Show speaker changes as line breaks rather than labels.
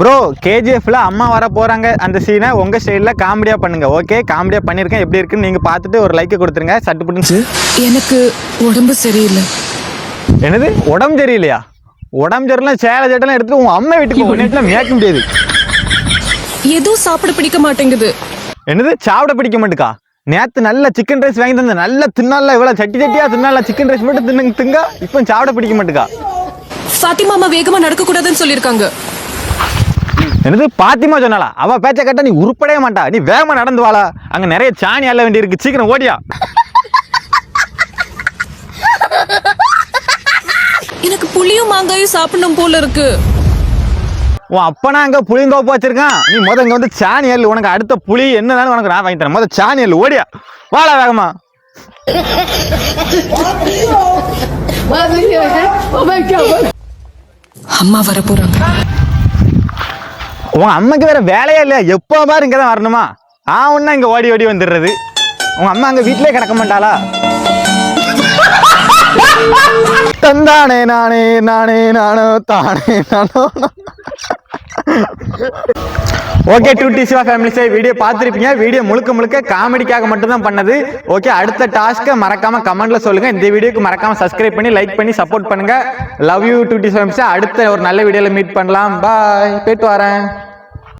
Bro கேஜிஎஃப்ல அம்மா வர போறாங்க அந்த சீனை உங்க ஸ்டைலில் காமெடியா பண்ணுங்க. ஓகே காமெடியா பண்ணிருக்கேன். எப்படி இருக்குன்னு நீங்க பார்த்துட்டு ஒரு லைக் கொடுத்துருங்க. சட்டு புட்டுன்னு
எனக்கு உடம்பு சரியில்லை.
என்னது? உடம்பு சரியில்லையா? உடம்பு சரியில்லை சேலை சட்டெல்லாம் எடுத்துட்டு உங்க அம்மா வீட்டுக்கு. நேற்றுல மேய்க்க முடியாது.
எதுவும் சாப்பிட பிடிக்க மாட்டேங்குது.
என்னது? சாப்பிட பிடிக்க மாட்டுக்கா? நேத்து நல்ல சிக்கன் ரைஸ் வாங்கி தந்த நல்ல தின்னால இவ்வளவு சட்டி சட்டியா தின்னால சிக்கன் ரைஸ் மட்டும் தின்னு திங்க இப்போ சாப்பிட பிடிக்க மாட்டுக்கா?
ஃபாத்திமா அம்மா வேகமா நடக்க கூடாதுன்னு சொல்லியிருக்காங்க.
என்னது பாத்திமா சொன்னாலா அவ பேச்ச கேட்டா நீ உருப்படவே மாட்டா. நீ வேகமா நடந்து வாளா அங்க நிறைய சாணி அள்ள வேண்டி இருக்கு. சீக்கிரம் ஓடியா.
எனக்கு புளியும் மாங்காயும் சாப்பிடணும் போல இருக்கு.
உன் அப்பனா அங்க புளியந்தோப்பு வச்சிருக்கான்? நீ முத இங்க வந்து சாணி அள்ளு. உனக்கு அடுத்த புளி என்னதானு உனக்கு நான் வாங்கி தரேன். முத சாணி அள்ளு. ஓடியா. வாடா வேகமா.
அம்மா வர போறாங்க
உன் அம்மாக்கு வேற வேலையே இல்லையா? எப்போ பாரு இங்கே தான் வரணுமா? ஆ ஒன்னா இங்க ஓடி ஓடி வந்துடுறது. உங்க அம்மா அங்க வீட்லயே கிடக்க மாட்டாளா? தந்தானே நானே நானே நானோ தானே நானோ. ஓகே டூ டி சிவா ஃபேமிலிஸே வீடியோ பார்த்துருப்பீங்க. வீடியோ முழுக்க முழுக்க காமெடிக்காக மட்டும்தான் பண்ணது. ஓகே அடுத்த டாஸ்க்கை மறக்காம கமெண்ட்ல சொல்லுங்க. இந்த வீடியோக்கு மறக்காம சப்ஸ்கிரைப் பண்ணி லைக் பண்ணி சப்போர்ட் பண்ணுங்க. லவ் யூ டூ டி ஃபேமிலிஸே அடுத்த ஒரு நல்ல வீடியோவில் மீட் பண்ணலாம். பாய் போயிட்டு வரேன்.